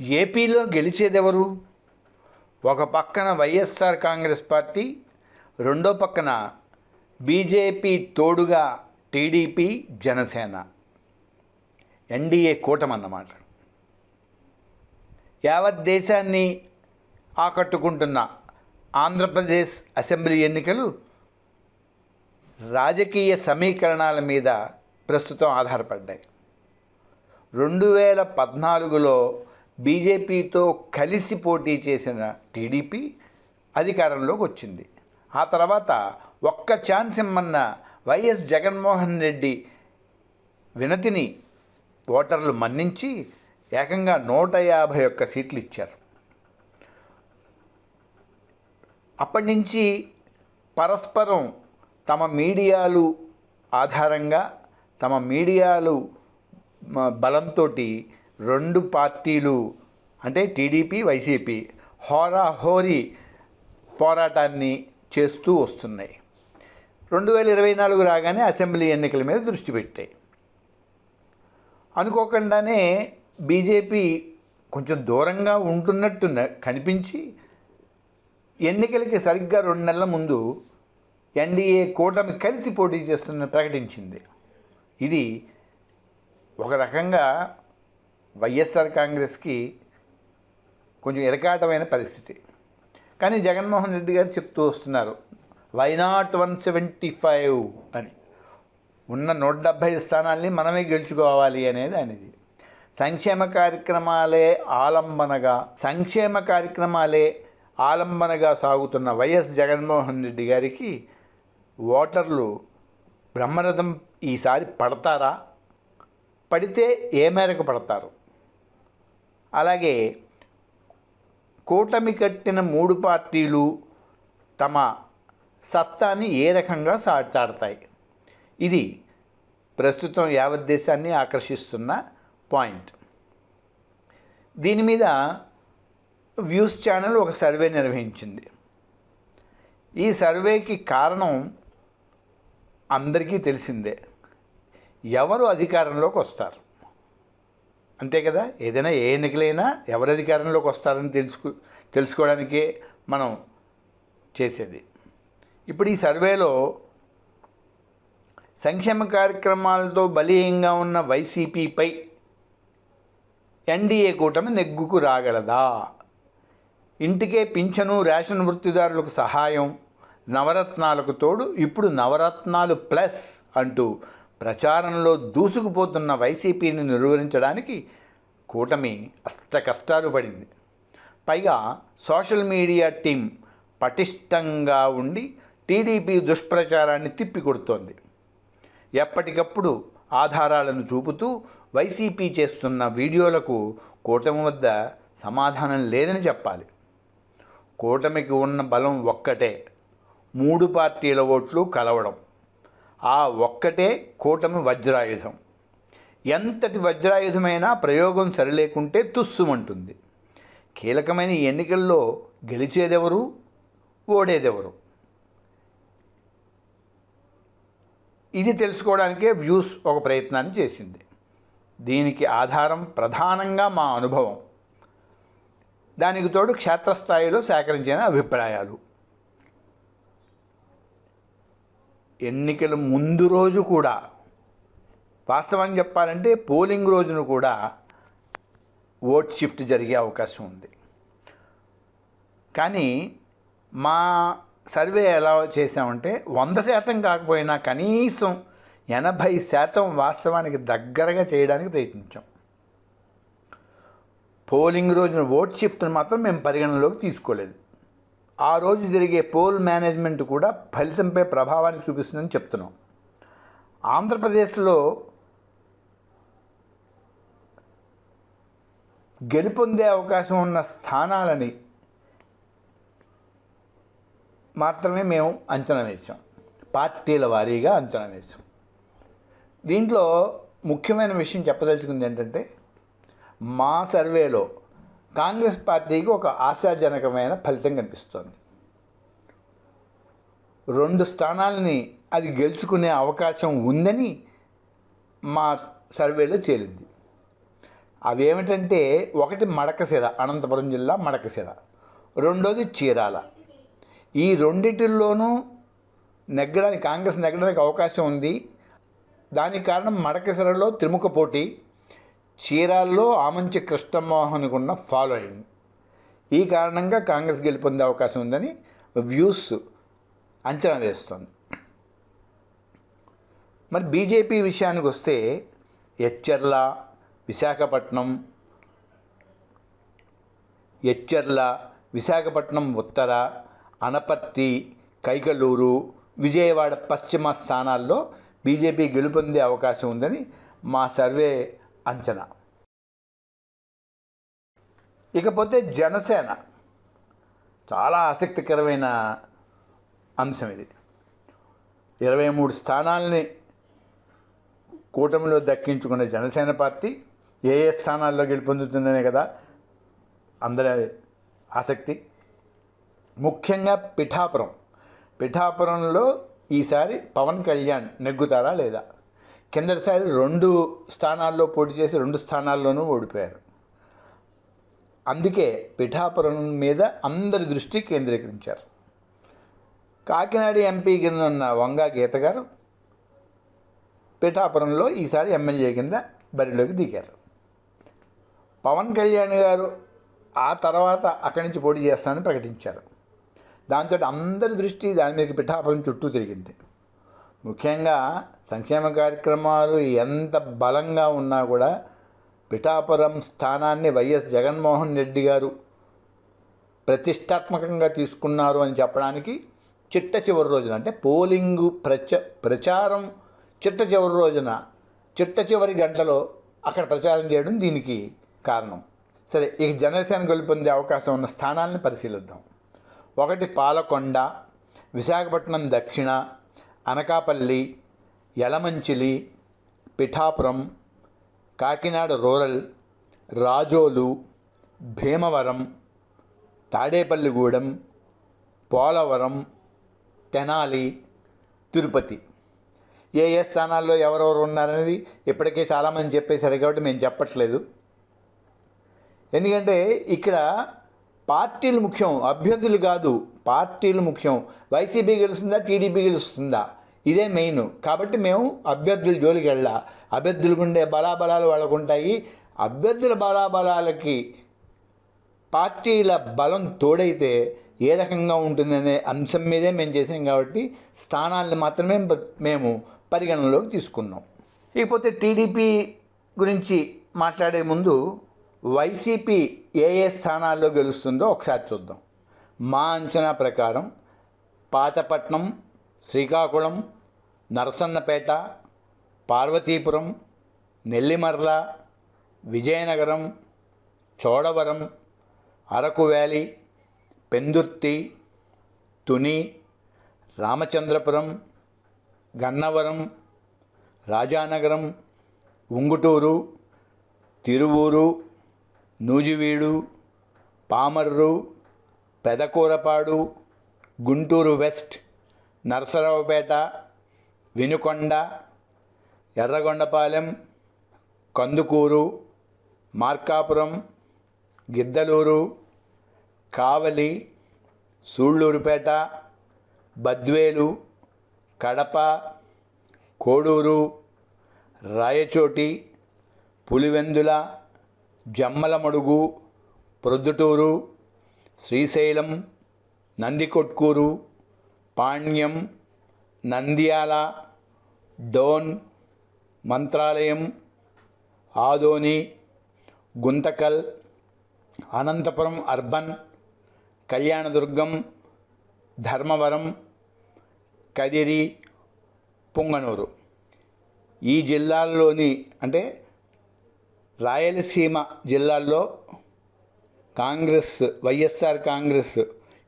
ఏపీలో గెలిచేదెవరు? ఒక పక్కన వైఎస్ఆర్ కాంగ్రెస్ పార్టీ రెండో పక్కన బీజేపీ తోడుగా టీడీపీ జనసేన. ఎన్డీఏ కూటమన్నమాట. యావత్ దేశాన్ని ఆకట్టుకుంటున్న ఆంధ్రప్రదేశ్ అసెంబ్లీ ఎన్నికలు రాజకీయ సమీకరణాల మీద ప్రస్తుతం ఆధారపడ్డాయి. రెండు వేల పద్నాలుగులో బీజేపీతో కలిసి పోటీ చేసిన టీడీపీ అధికారంలోకి వచ్చింది. ఆ తర్వాత ఒక్క ఛాన్స్ ఇమ్మన్న వైఎస్ జగన్మోహన్ రెడ్డి వినతిని ఓటర్లు మన్నించి ఏకంగా నూట యాభై ఒక్క సీట్లు ఇచ్చారు. అప్పటి నుంచి పరస్పరం తమ మీడియాలు ఆధారంగా తమ మీడియాలు బలంతో రెండు పార్టీలు అంటే టీడీపీ వైసీపీ హోరాహోరీ పోరాటాన్ని చేస్తూ వస్తున్నాయి. రెండు వేల ఇరవై నాలుగు రాగానే అసెంబ్లీ ఎన్నికల మీద దృష్టి పెట్టాయి. అనుకోకుండానే బీజేపీ కొంచెం దూరంగా ఉంటున్నట్టు కనిపించి ఎన్నికలకి సరిగ్గా రెండు నెలల ముందు ఎన్డీఏ కూటమి కలిసి పోటీ చేస్తున్న ప్రకటించింది. ఇది ఒక రకంగా వైఎస్ఆర్ కాంగ్రెస్కి కొంచెం ఇరకాటమైన పరిస్థితి. కానీ జగన్మోహన్ రెడ్డి గారు చెప్తూ వస్తున్నారు why not one seventy five అని. ఉన్న నూట డెబ్భై స్థానాల్ని మనమే గెలుచుకోవాలి అనేది అనేది సంక్షేమ కార్యక్రమాలే ఆలంబనగా సంక్షేమ కార్యక్రమాలే ఆలంబనగా సాగుతున్న వైఎస్ జగన్మోహన్ రెడ్డి గారికి ఓటర్లు బ్రహ్మరథం ఈసారి పడతారా? పడితే ఏ మేరకు పడతారు? అలాగే కూటమి కట్టిన మూడు పార్టీలు తమ సత్తాని ఏ రకంగా సాటాడతాయి? ఇది ప్రస్తుతం యావత్ దేశాన్ని ఆకర్షిస్తున్న పాయింట్. దీని మీద వ్యూస్ ఛానల్ ఒక సర్వే నిర్వహించింది. ఈ సర్వేకి కారణం అందరికీ తెలిసిందే. ఎవరు అధికారంలోకి వస్తారు? అంతే కదా? ఏదైనా ఏ ఎన్నికలైనా ఎవరు అధికారంలోకి వస్తారని తెలుసుకు తెలుసుకోవడానికే మనం చేసేది. ఇప్పుడు ఈ సర్వేలో సంక్షేమ కార్యక్రమాలతో బలీయంగా ఉన్న వైసీపీపై ఎన్డీఏ కూటమి నెగ్గుకు రాగలదా? ఇంటికే పింఛను రేషన్ వృత్తిదారులకు సహాయం నవరత్నాలకు తోడు ఇప్పుడు నవరత్నాలు ప్లస్ అంటూ ప్రచారంలో దూసుకుపోతున్న వైసీపీని నిర్వహించడానికి కూటమి అష్ట కష్టాలు పడింది. పైగా సోషల్ మీడియా టీం పటిష్టంగా ఉండి టీడీపీ దుష్ప్రచారాన్ని తిప్పికొడుతోంది. ఎప్పటికప్పుడు ఆధారాలను చూపుతూ వైసీపీ చేస్తున్న వీడియోలకు కూటమి వద్ద సమాధానం లేదని చెప్పాలి. కూటమికి ఉన్న బలం ఒక్కటే మూడు పార్టీల ఓట్లు కలవడం. ఆ ఒక్కటే కూటమి వజ్రాయుధం. ఎంతటి వజ్రాయుధమైనా ప్రయోగం సరిలేకుంటే తుస్సుమంటుంది. కీలకమైన ఈ ఎన్నికల్లో గెలిచేదెవరు? ఓడేదెవరు? ఇది తెలుసుకోవడానికే వ్యూస్ ఒక ప్రయత్నాన్ని చేసింది. దీనికి ఆధారం ప్రధానంగా మా అనుభవం. దానికి తోడు క్షేత్రస్థాయిలో సేకరించిన అభిప్రాయాలు. ఎన్నికల ముందు రోజు కూడా వాస్తవాన్ని చెప్పాలంటే పోలింగ్ రోజున కూడా ఓట్ షిఫ్ట్ జరిగే అవకాశం ఉంది. కానీ మా సర్వే ఎలా చేసామంటే వంద శాతం కాకపోయినా కనీసం ఎనభై శాతం వాస్తవానికి దగ్గరగా చేయడానికి ప్రయత్నించాం. పోలింగ్ రోజున ఓట్ షిఫ్ట్ని మాత్రం మేము పరిగణనలోకి తీసుకోలేదు. ఆ రోజు జరిగే పోల్ మేనేజ్మెంట్ కూడా ఫలితంపై ప్రభావాన్ని చూపిస్తుందని చెప్తున్నాం. ఆంధ్రప్రదేశ్లో గెలుపొందే అవకాశం ఉన్న స్థానాలని మాత్రమే మేము అంచనా వేసాం పార్టీల వారీగా అంచనా వేసాం దీంట్లో ముఖ్యమైన విషయం చెప్పదలుచుకుంది ఏంటంటే మా సర్వేలో కాంగ్రెస్ పార్టీకి ఒక ఆశాజనకమైన ఫలితం కనిపిస్తోంది. రెండు స్థానాలని అది గెలుచుకునే అవకాశం ఉందని మా సర్వేలో తేలింది. అవేమిటంటే ఒకటి మడకశిర అనంతపురం జిల్లా మడకశిర రెండోది చీరాల. ఈ రెండిటిల్లోనూ నెగ్గడానికి కాంగ్రెస్ నెగ్గడానికి అవకాశం ఉంది. దానికి కారణం మడకశిరలో త్రిముఖ పోటీ చీరాల్లో ఆమంచి కృష్ణమోహన్కు ఉన్న ఫాలోయింగ్ ఈ కారణంగా కాంగ్రెస్ గెలుపొందే అవకాశం ఉందని వ్యూస్ అంచనా వేస్తోంది. మరి బీజేపీ విషయానికి వస్తే ఎచ్చర్ల విశాఖపట్నం ఎచ్చర్ల విశాఖపట్నం ఉత్తర అనపర్తి కైకలూరు విజయవాడ పశ్చిమ స్థానాల్లో బీజేపీ గెలుపొందే అవకాశం ఉందని మా సర్వే అంచనా. ఇకపోతే జనసేన చాలా ఆసక్తికరమైన అంశం ఇది. ఇరవై మూడు స్థానాల్ని కూటమిలో దక్కించుకున్న జనసేన పార్టీ ఏ ఏ స్థానాల్లో గెలుపొందుతుందనే కదా అందరి ఆసక్తి. ముఖ్యంగా పిఠాపురం. పిఠాపురంలో ఈసారి పవన్ కళ్యాణ్ నెగ్గుతారా లేదా? కిందటిసారి రెండు స్థానాల్లో పోటీ చేసి రెండు స్థానాల్లోనూ ఓడిపోయారు. అందుకే పిఠాపురం మీద అందరి దృష్టి కేంద్రీకరించారు. కాకినాడ ఎంపీ కింద ఉన్న వంగా గీత గారు పిఠాపురంలో ఈసారి ఎమ్మెల్యే కింద బరిలోకి దిగారు. పవన్ కళ్యాణ్ గారు ఆ తర్వాత అక్కడి నుంచి పోటీ చేస్తానని ప్రకటించారు. దాంతో అందరి దృష్టి దాని మీద పిఠాపురం చుట్టూ తిరిగింది. ముఖ్యంగా సంక్షేమ కార్యక్రమాలు ఎంత బలంగా ఉన్నా కూడా పిఠాపురం స్థానాన్ని వైఎస్ జగన్మోహన్ రెడ్డి గారు ప్రతిష్టాత్మకంగా తీసుకున్నారు అని చెప్పడానికి చిట్ట చివరి రోజున అంటే పోలింగు ప్రచ ప్రచారం చిట్ట చివరి రోజున చిట్ట చివరి గంటలో అక్కడ ప్రచారం చేయడం దీనికి కారణం. సరే ఇక జనసేన గెలుపొందే అవకాశం ఉన్న స్థానాలను పరిశీలిద్దాం. ఒకటి పాలకొండ విశాఖపట్నం దక్షిణ అనకాపల్లి యలమంచిలి పిఠాపురం కాకినాడ రూరల్ రాజోలు భీమవరం తాడేపల్లిగూడెం పోలవరం తెనాలి తిరుపతి. ఏ ఏ స్థానాల్లో ఎవరెవరు ఉన్నారనేది ఇప్పటికే చాలామంది చెప్పేశారు కాబట్టి మేము చెప్పట్లేదు. ఎందుకంటే ఇక్కడ పార్టీలు ముఖ్యం అభ్యర్థులు కాదు పార్టీలు ముఖ్యం. వైసీపీ గెలుస్తుందా టీడీపీ గెలుస్తుందా? ఇదే మెయిన్ కాబట్టి మేము అభ్యర్థుల జోలికి వెళ్ళా. అభ్యర్థులకు ఉండే బలాబలాలు వాళ్ళకు ఉంటాయి. అభ్యర్థుల బలాబలాలకి పార్టీల బలం తోడైతే ఏ రకంగా ఉంటుందనే అంశం మీదే మేము చేసాం కాబట్టి స్థానాలను మాత్రమే మేము పరిగణనలోకి తీసుకున్నాం. ఇకపోతే టీడీపీ గురించి మాట్లాడే ముందు వైసీపీ ఏ ఏ స్థానాల్లో గెలుస్తుందో ఒకసారి చూద్దాం. మా అంచనా ప్రకారం Pathapatnam Srikakulam Narasannapeta Parvathipuram Nellimarla Vizianagaram Chodavaram Araku valley Pendurthi Tuni Ramachandrapuram Gannavaram Rajanagaram Unguturu Tiruvuru Nuzvid Pamarru Pedakurapadu Guntur west Narasaraopet Vinukonda Yerragondapalem Kandukur Markapuram Giddalur Kavali Sullurpeta Badvel Kadapa Koduru Rayachoti Pulivendula Jammalamadugu Proddatur Srisailam Nandikotkur Panyam Nandyal Dhone Mantralayam Adoni Guntakal Anantapur urban Kalyandurg Dharmavaram Kadiri Punganur. ఈ జిల్లాల్లోని అంటే రాయలసీమ జిల్లాల్లో కాంగ్రెస్ వైఎస్ఆర్ కాంగ్రెస్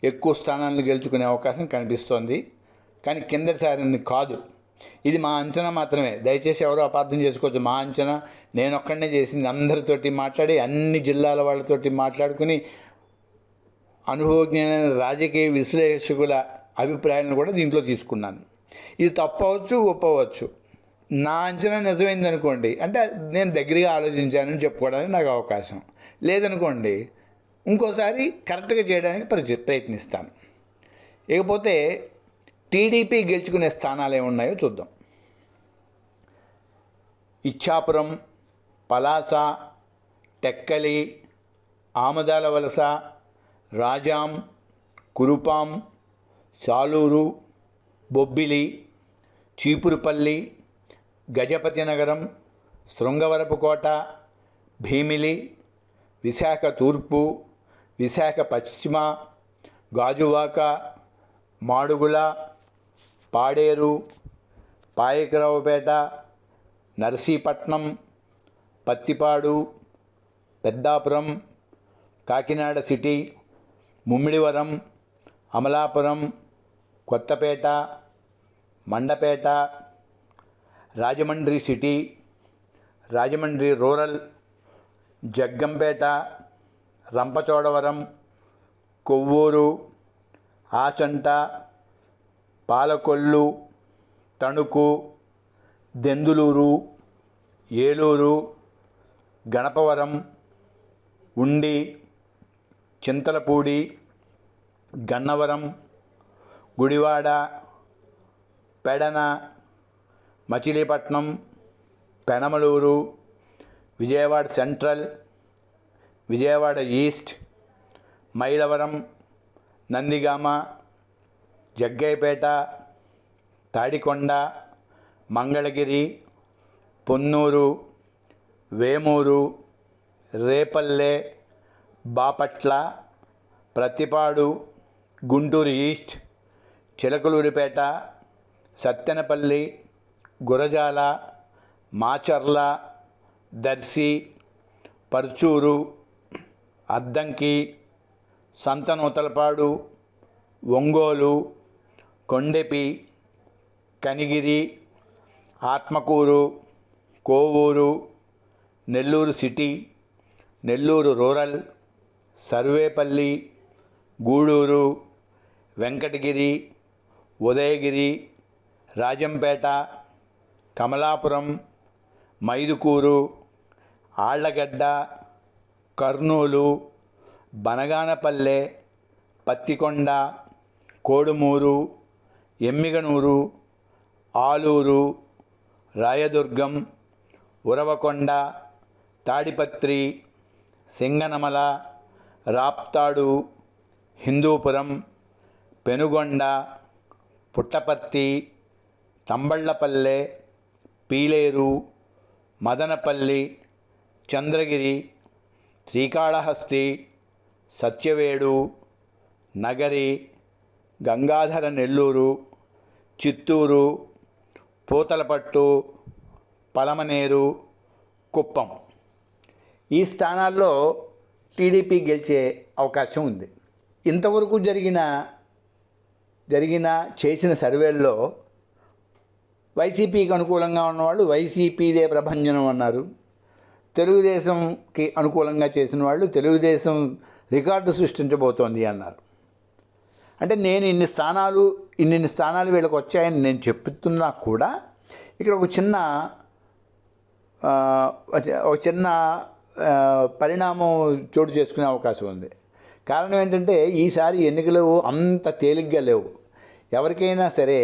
ఎక్కువ స్థానాలను గెలుచుకునే అవకాశం కనిపిస్తోంది. కానీ కిందసారి కాదు. ఇది మా అంచనా మాత్రమే. దయచేసి ఎవరో అపార్థం చేసుకోవచ్చు మా అంచనా నేను ఒక్కడనే చేసింది. అందరితోటి మాట్లాడి అన్ని జిల్లాల వాళ్ళతోటి మాట్లాడుకుని అనుభవజ్ఞమైన రాజకీయ విశ్లేషకుల అభిప్రాయాలను కూడా దీంట్లో తీసుకున్నాను. ఇది తప్పవచ్చు ఒప్పవచ్చు. నా అంచనా నిజమైంది అనుకోండి అంటే నేను దగ్గరగా ఆలోచించానని చెప్పుకోవడానికి నాకు అవకాశం. లేదనుకోండి ఇంకోసారి కరెక్ట్గా చేయడానికి ప్రతి ప్రయత్నిస్తాను ఇకపోతే టీడీపీ గెలుచుకునే స్థానాలు ఏమున్నాయో చూద్దాం. ఇచ్చాపురం పలాస టెక్కలి ఆమదాల వలస రాజాం కురుపాం సాలూరు బొబ్బిలి చీపురుపల్లి గజపతి నగరం శృంగవరపుకోట భీమిలి విశాఖ తూర్పు విశాఖ పశ్చిమ Gajuwaka Madugula Paderu Payakaraopeta Narsipatnam Pattipadu Peddapuram Kakinada city Mummidivaram Amalapuram Kothapeta Mandapeta Rajahmundry city Rajahmundry rural Jaggampeta Rampachodavaram Kovvur Achanta Palakollu Tanuku Denduluru Eluru Ganapavaram Undi Chintalapudi Gannavaram Gudivada Pedana Machilipatnam Penamaluru Vijayawada central Vijayawada east Mylavaram Nandigama Jaggayyapeta Tadikonda Mangalagiri Ponnur Vemuru Repalle Bapatla Prathipadu Guntur east Chilakaluripet Sattenapalli Gurazala Macherla Darsi Parchur Addanki Santhanuthalapadu Ongole Kondapi Kanigiri Atmakur Kovur Nellore city Nellore rural Sarvepalli Gudur Venkatagiri Udayagiri Rajampet Kamalapuram Mydukur Allagadda Kurnool Banaganapalle Pattikonda Kodumur Yemmiganur Alur Rayadurg Uravakonda Tadipatri Singanamala Raptadu Hindupur Penukonda Puttaparthi Thamballapalle Pileru Madanapalle Chandragiri Srikalahasti Satyavedu Nagari Gangadhara Nellore Chittoor Puthalapattu Palamaner Kuppam. ఈ స్థానాల్లో TDP గెలిచే అవకాశం ఉంది. ఇంతవరకు జరిగిన జరిగిన చేసిన సర్వేల్లో వైసీపీకి అనుకూలంగా ఉన్నవాళ్ళు వైసీపీదే ప్రభంజనం అన్నారు. తెలుగుదేశంకి అనుకూలంగా చేసిన వాళ్ళు తెలుగుదేశం రికార్డు సృష్టించబోతోంది అన్నారు. అంటే నేను ఇన్ని స్థానాలు ఇన్ని స్థానాలు వీళ్ళకి వచ్చాయని నేను చెప్తున్నా కూడా ఇక్కడ ఒక చిన్న ఒక చిన్న పరిణామం చోటు చేసుకునే అవకాశం ఉంది. కారణం ఏంటంటే ఈసారి ఎన్నికలు అంత తేలిగ్గా లేవు. ఎవరికైనా సరే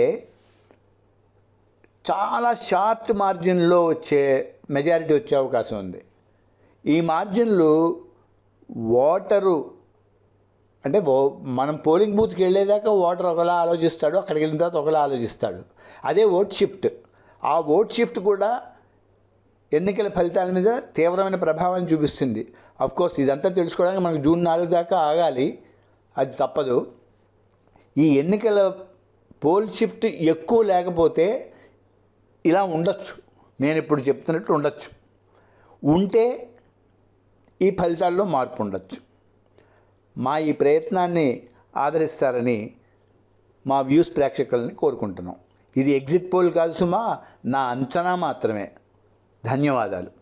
చాలా షార్ట్ మార్జిన్లో వచ్చే మెజారిటీ వచ్చే అవకాశం ఉంది. ఈ మార్జిన్లు ఓటరు అంటే మనం పోలింగ్ బూత్కి వెళ్ళేదాకా ఓటర్ ఒకలా ఆలోచిస్తాడు అక్కడికి వెళ్ళిన తర్వాత ఒకలా ఆలోచిస్తాడు. అదే ఓట్ షిఫ్ట్. ఆ ఓట్ షిఫ్ట్ కూడా ఎన్నికల ఫలితాల మీద తీవ్రమైన ప్రభావం చూపిస్తుంది. కోర్స్ ఇదంతా తెలుసుకోవడానికి మనకు జూన్ నాలుగు దాకా ఆగాలి. అది తప్పదు. ఈ ఎన్నికల పోల్ షిఫ్ట్ ఎక్కువ లేకపోతే ఇలా ఉండొచ్చు. నేను ఇప్పుడు చెప్తున్నట్టు ఉండొచ్చు. ఉంటే ఈ ఫలితాల్లో మార్పు ఉండొచ్చు. మా ఈ ప్రయత్నాన్ని ఆదరిస్తారని మా వ్యూస్ ప్రేక్షకుల్ని కోరుకుంటున్నాం. ఇది ఎగ్జిట్ పోల్ కాదు సుమా నా అంచనా మాత్రమే. ధన్యవాదాలు.